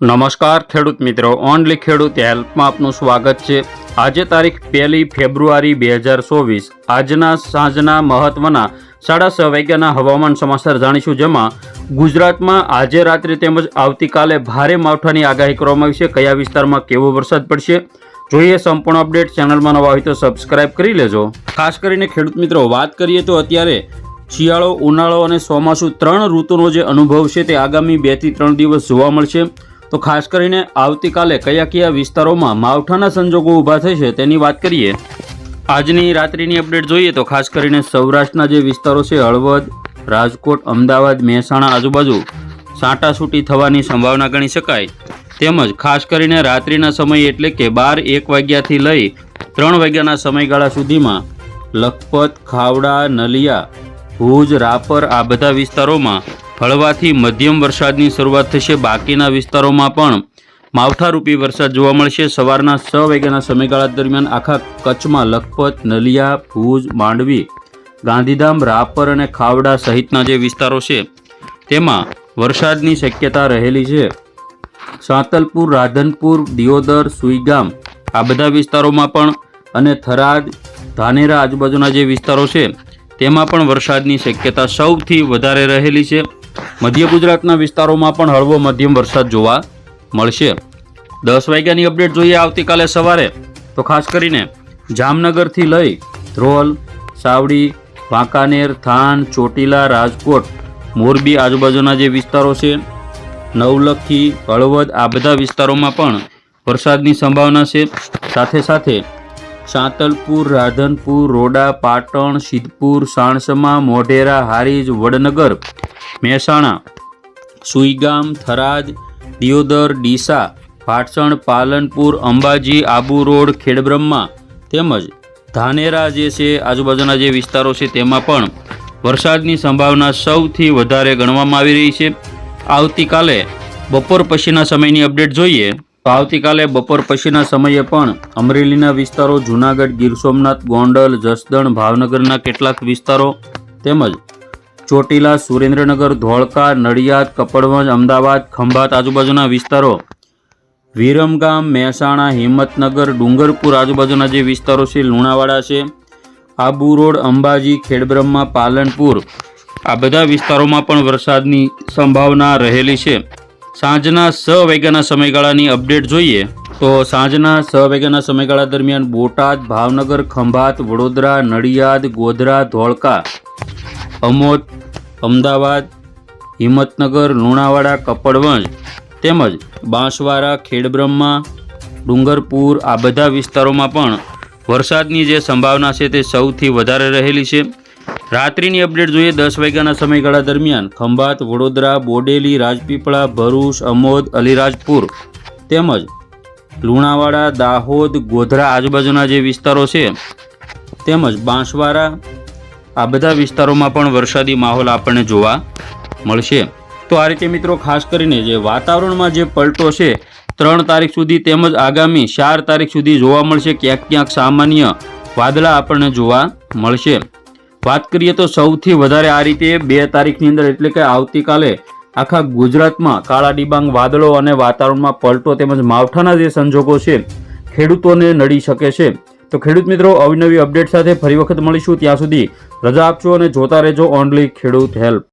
નમસ્કાર ખેડૂત મિત્રો, ઓનલી ખેડૂત હેલ્પમાં આપનું સ્વાગત છે. આજે તારીખ પહેલી ફેબ્રુઆરી બે હજાર ચોવીસ. આજના સાંજના મહત્વના સાડા છ વાગ્યાના હવામાન સમાચાર જાણીશું, જેમાં ગુજરાતમાં આજે રાત્રે તેમજ આવતીકાલે ભારે માવઠાની આગાહી કરવામાં આવી છે. કયા વિસ્તારમાં કેવો વરસાદ પડશે? જોઈએ સંપૂર્ણ અપડેટ. ચેનલમાં નવા હોય તો સબસ્ક્રાઇબ કરી લેજો. ખાસ કરીને ખેડૂત મિત્રો, વાત કરીએ તો અત્યારે શિયાળો, ઉનાળો અને ચોમાસું ત્રણ ઋતુનો જે અનુભવ છે, તે આગામી બેથી ત્રણ દિવસ જોવા મળશે. તો ખાસ કરીને આવતીકાલે કયા કયા વિસ્તારોમાં માવઠાના સંજોગો ઊભા થશે તેની વાત કરીએ. આજની રાત્રિની અપડેટ જોઈએ તો ખાસ કરીને સૌરાષ્ટ્રના જે વિસ્તારો છે, હળવદ, રાજકોટ, અમદાવાદ, મહેસાણા આજુબાજુ સાંટાસૂટી થવાની સંભાવના ગણી શકાય. તેમજ ખાસ કરીને રાત્રિના સમય એટલે કે બાર એક વાગ્યાથી લઈ ત્રણ વાગ્યાના સમયગાળા સુધીમાં લખપત, ખાવડા, નલિયા, ભુજ, રાપર આ બધા વિસ્તારોમાં હળવાથી મધ્યમ વરસાદની શરૂઆત થશે. બાકીના વિસ્તારોમાં પણ માવઠારૂપી વરસાદ જોવા મળશે. સવારના છ વાગ્યાના સમયગાળા દરમિયાન આખા કચ્છમાં લખપત, નલિયા, ભુજ, માંડવી, ગાંધીધામ, રાપર અને ખાવડા સહિતના જે વિસ્તારો છે, તેમાં વરસાદની શક્યતા રહેલી છે. સાંતલપુર, રાધનપુર, દિયોદર, સુઈગામ આ બધા વિસ્તારોમાં પણ અને થરાદ, ધાનેરા આજુબાજુના જે વિસ્તારો છે, તેમાં પણ વરસાદની શક્યતા સૌથી વધારે રહેલી છે. મધ્ય ગુજરાતના વિસ્તારોમાં પણ હળવો મધ્યમ વરસાદ જોવા મળશે. દસ વાગ્યાની અપડેટ જોઈએ આવતીકાલે સવારે. તો ખાસ કરીને જામનગરથી લઈ ધ્રોલ, સાવડી, વાંકાનેર થાન ચોટીલા, રાજકોટ, મોરબી આજુબાજુના જે વિસ્તારો છે, નવલખી, હળવદ આ બધા વિસ્તારોમાં પણ વરસાદની સંભાવના છે. સાથે સાથે સાંતલપુર, રાધનપુર, રોડા, પાટણ, સિદ્ધપુર, સાણસમા, મોઢેરા, હારીજ, વડનગર મહેસાણા, સુઈગામ, થરાદ, દિયોદર, ડીસા, ભાટસણ, પાલનપુર, અંબાજી, આબુ રોડ, ખેડબ્રહ્મા તેમજ ધાનેરા જે છે, આજુબાજુના જે વિસ્તારો છે, તેમાં પણ વરસાદની સંભાવના સૌથી વધારે ગણવામાં આવી રહી છે. આવતીકાલે બપોર પછીના સમયની અપડેટ જોઈએ તો આવતીકાલે બપોર પછીના સમયે પણ અમરેલીના વિસ્તારો, જૂનાગઢ, ગીર સોમનાથ, ગોંડલ, જસદણ, ભાવનગરના કેટલાક વિસ્તારો તેમજ ચોટીલા, સુરેન્દ્રનગર, ધોળકા, નડિયાદ, કપડવંજ, અમદાવાદ, ખંભાત આજુબાજુના વિસ્તારો. વિરમગામ, મહેસાણા, હિંમતનગર, ડુંગરપુર આજુબાજુના જે વિસ્તારો છે, લુણાવાડા છે, આબુ રોડ, અંબાજી, ખેડબ્રહ્મા, પાલનપુર, આ બધા વિસ્તારોમાં પણ વરસાદની સંભાવના રહેલી છે. સાંજના છ વાગ્યાના સમયગાળાની અપડેટ જોઈએ તો સાંજના છ વાગ્યાના સમયગાળા દરમિયાન બોટાદ, ભાવનગર, ખંભાત, વડોદરા, નડિયાદ, ગોધરા, ધોળકા અમોદ, અમદાવાદ, હિંમતનગર, લુણાવાડા, કપડવંજ તેમજ બાંસવાડા, ખેડબ્રહ્મા, ડુંગરપુર આ બધા વિસ્તારોમાં પણ વરસાદની જે સંભાવના છે તે સૌથી વધારે રહેલી છે. રાત્રિની અપડેટ જોઈએ દસ વાગ્યાના સમયગાળા દરમિયાન ખંભાત, વડોદરા, બોડેલી, રાજપીપળા, ભરૂચ, અમોદ, અલીરાજપુર તેમજ લુણાવાડા, દાહોદ, ગોધરા આજુબાજુના જે વિસ્તારો છે તેમજ બાંસવાડા આ બધા વિસ્તારોમાં પણ વરસાદી માહોલ આપણને જોવા મળશે. તો આ રીતે મિત્રો, ખાસ કરીને જે વાતાવરણમાં જે પલટો છે, ત્રણ તારીખ સુધી તેમજ આગામી ચાર તારીખ સુધી જોવા મળશે. ક્યાંક ક્યાંક સામાન્ય વાદળા આપણને જોવા મળશે. વાત કરીએ તો સૌથી વધારે આ રીતે બે તારીખની અંદર એટલે કે આવતીકાલે આખા ગુજરાતમાં કાળા ડિબાંગ વાદળો અને વાતાવરણમાં પલટો તેમજ માવઠાના જે સંજોગો છે, ખેડૂતોને નડી શકે છે. તો ખેડૂત મિત્રો અવનવી અપડેટ સાથે ફરી વખત મળીશું. ત્યાં સુધી રજા આપજો અને જોતા રહેજો ઓનલી ખેડૂત હેલ્પ